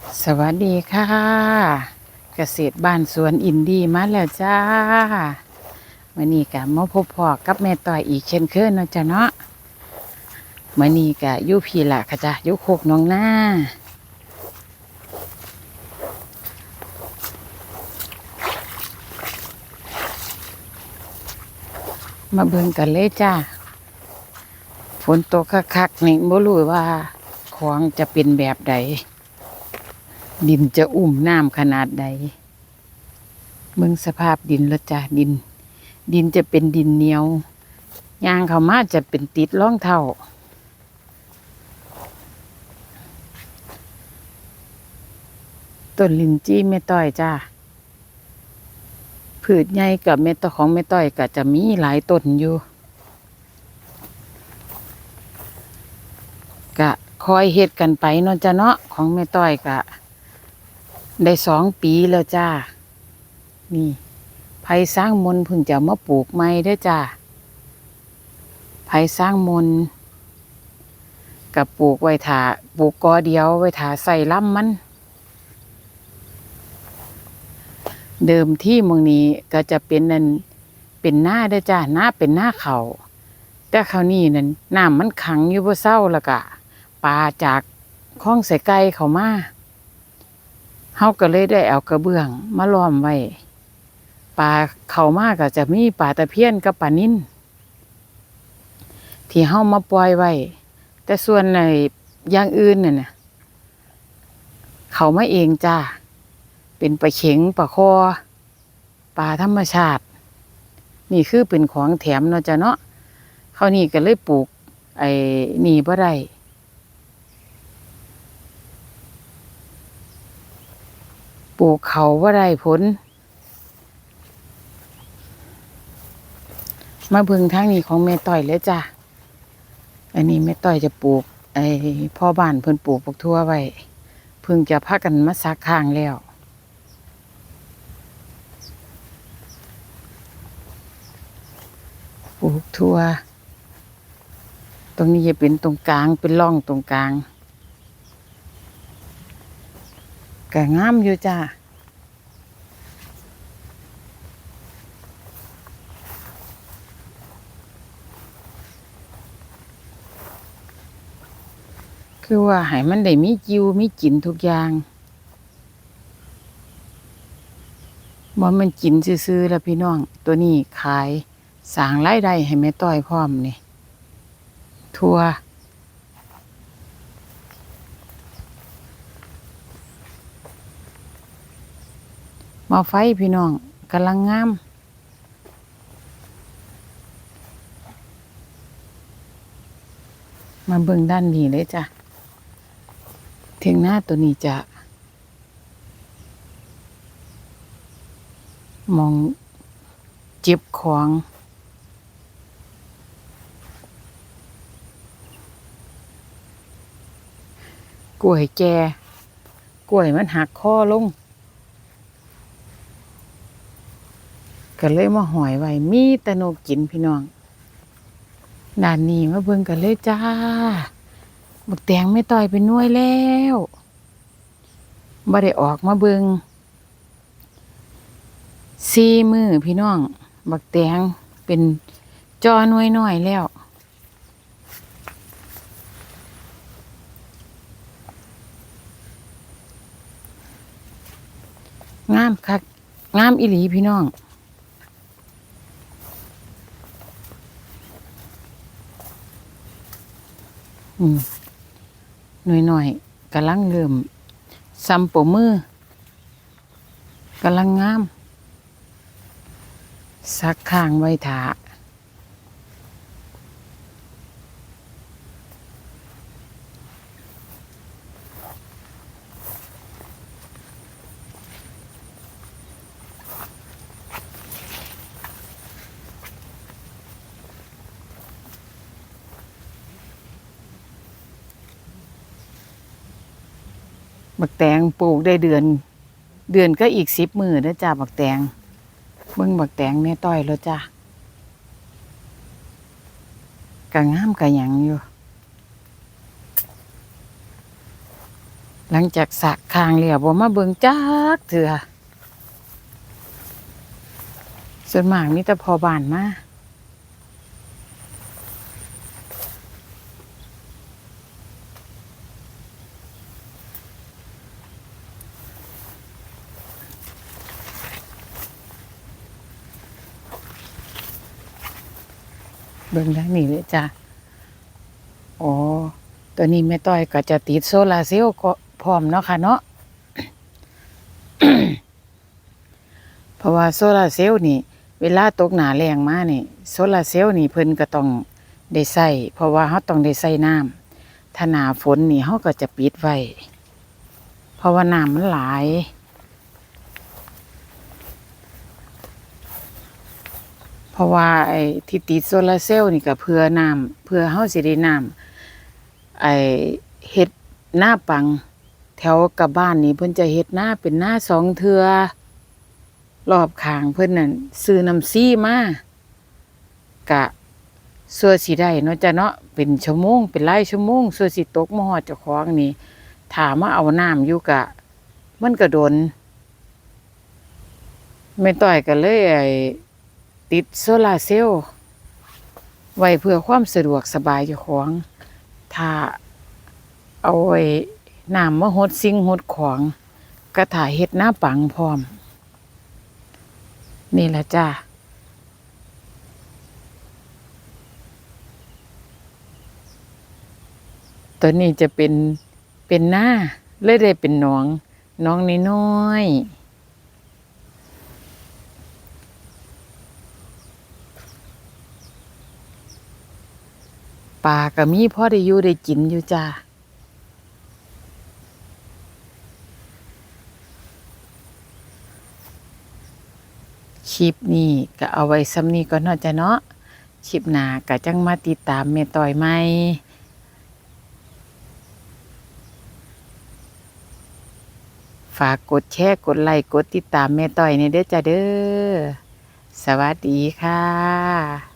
สวัสดีค่ะ เกษตรบ้านสวนอินดี้มาแล้วจ้ามื่อนี้กะมาพบพ่อกับแม่ต่อยอีกเช่นเคยเนาะจ้ะเนาะมื่อนี้กะอยู่พี่ละค่ะจ้ะยูโคกน้องหน้ามาเบิ่งกันเลยจ้าฝนตกคักๆนี่บ่รู้ว่าของจะเป็นแบบใด ดินจะอุ่มน้ำขนาดใดเมืองสภาพดินล้วจ้ะดิน ดินจะเป็นดินเหนียวยางเขามาจะเป็นติดร่องเท่าต้นลินจี้แม่ต้อยจ้าผืชใหญ่กับเม็ดของแม่ต้อยก็จะมีหลายต้นอยู่กะคอยเฮ็ดกันไปเนาะจ้ะเนาะของแม่ต้อยกะ ได้สองปีแล้วจ้า นี่ไผ่สร้างมนต์เพิ่งจะมาปลูกใหม่ได้จ้าไผ่สร้างมนต์กับปลูกไว้ถาปลูกกอเดียวไว้ถาใส่ล่ำมัน เดิมที่เมืองนี้ก็จะเป็นนั่นเป็นหน้าได้จ้าหน้าเป็นหน้าเขาแต่คราวนี้นั่นน้ำมันขังอยู่บ่เศร้าล้วก็ปลาจากคลองใส่ไก่เขามา เฮาก็เลยได้เอากระเบื้องมาล้อมไว้ปลาเข้ามาก็จะมีปลาตะเพียนกับปลานิ่นที่เฮามาปล่อยไว้ แต่ส่วนในอย่างอื่นน่ะนะเขามาเองจ้า เป็นปลาเข็งปลาคอปลาธรรมชาติ นี่คือเป็นของแถมเนาะจ้ะเนาะเขานี่ก็เลยปลูก ไอ้นี่บ่ได้ ปลูกเขาว่าได้ผล มาเบิ่งทางนี้ของแม่ต่อยเลยจ้ะ อันนี้แม่ต่อยจะปลูก ไอ้พ่อบ้านเพิ่นปลูกปักทั่วไว้เพิ่งจะพากันมาซักข้างแล้วปลูกทั่ว ตรงนี้จะเป็นตรงกลางเป็นร่องตรงกลาง ก็งามอยู่จ้าคือว่าให้มันได้มีจิวมีกินทุกอย่างบ่มันกินซื่อๆแล้วพี่น้อง ตัวนี้ขายสางรายได้ให้แม่ต้อยพร้อมนี่ ทั่ว มาไฟพี่น้องกำลังงามมาเบิ่งด้านนี้เลยจ้ะเทียงหน้าตัวนี้จะมองเจ็บของกล้วยแก่กล้วยมันหักคอลง ก็เลยมาหอยไว้มีแตะนกกินพี่น้องด้านนี้มาเบิ่งกันเลยจ้าบักแตงไม่ต่อยเป็นหน่วยแล้วบ่ได้ออกมาเบิ่งสี่มือพี่น้อง บักแตงเป็นจอหน่วยน้อยแล้ว งามคักงามอีหลีพี่น้อง อืมหน่อยหน่อยๆกำลังเริ่มซ้ำปมือกำลังงาม สักข้างไว้ถา บักแตงปลูกได้เดือน เดือนก็อีกสิบมือนะจ้าบักแตงเบิ่งบักแตงแม่ต้อยแล้วจ้ากะงามกะหยังอยู่ หลังจากสักคางแล้วบ่มาเบิ่งจักเถื่อส่วนมากมีแต่พอบานมา เบิ่งทางนี้เลยจ้ะอ๋อ ตัวนี้แม่ต้อยก็จะติดโซลาเซลล์ก็พร้อมเนาะค่ะเนาะเพราะว่าโซลาเซลล์นี่ เวลาตกหนาแรงมานี่โซลาเซลล์นี่เพิ่นก็ต้องได้ใส่เพราะว่าเฮาต้องได้ใส่น้ำถ้าหนาฝนนี่เฮาก็จะปิดไว้เพราะว่าน้ำมันหลาย เพ ราะว่าไอ้ที่ติดโซลาเซลล์นี่ก็เพื่อน้ำเพื่อเฮาสิได้น้ำไอ้เฮ็ดหน้าปัง แถวกับบ้านนี่เพิ่นจะเฮ็ดหน้าเป็นหน้าสองเทือรอบข้างเพิ่นนั่นซื้อน้ำซี่มากะส่วสิได้เนาะจ้ะเนาะเป็นชั่วโมงเป็นหลายชั่วโมงส่วสิตกมาฮอดเจ้าของนี่ถามมาเอาน้ำอยู่กะ มันก็โดนแม่ต้อยก็เลยไอ้ ติดโซลาเซลล์ไว้เพื่อความสะดวกสบายเจ้าของ ถ้าเอาไว้น้ำมาหดสิ่งหดของก็ถ่ายเฮ็ดหน้าปังพร้อม นี่แหละจ้าตัวนี้จะเป็นเป็นหน้าเลยได้เป็นน้อง น้องน้อยๆ ปลาก็มีพ่อได้อยู่ได้กินอยู่จ้าคลิปนี้ก็เอาไว้ซ้ำนี้ก่อนเนาจะเนาะคลิปหน้าก็จังมาติดตามแม่ต่อยใหมฝากกดแชร์กดไลค์กดติดตามแม่ต่อยในเด้อจ้ะเด้อสวัสดีค่ะ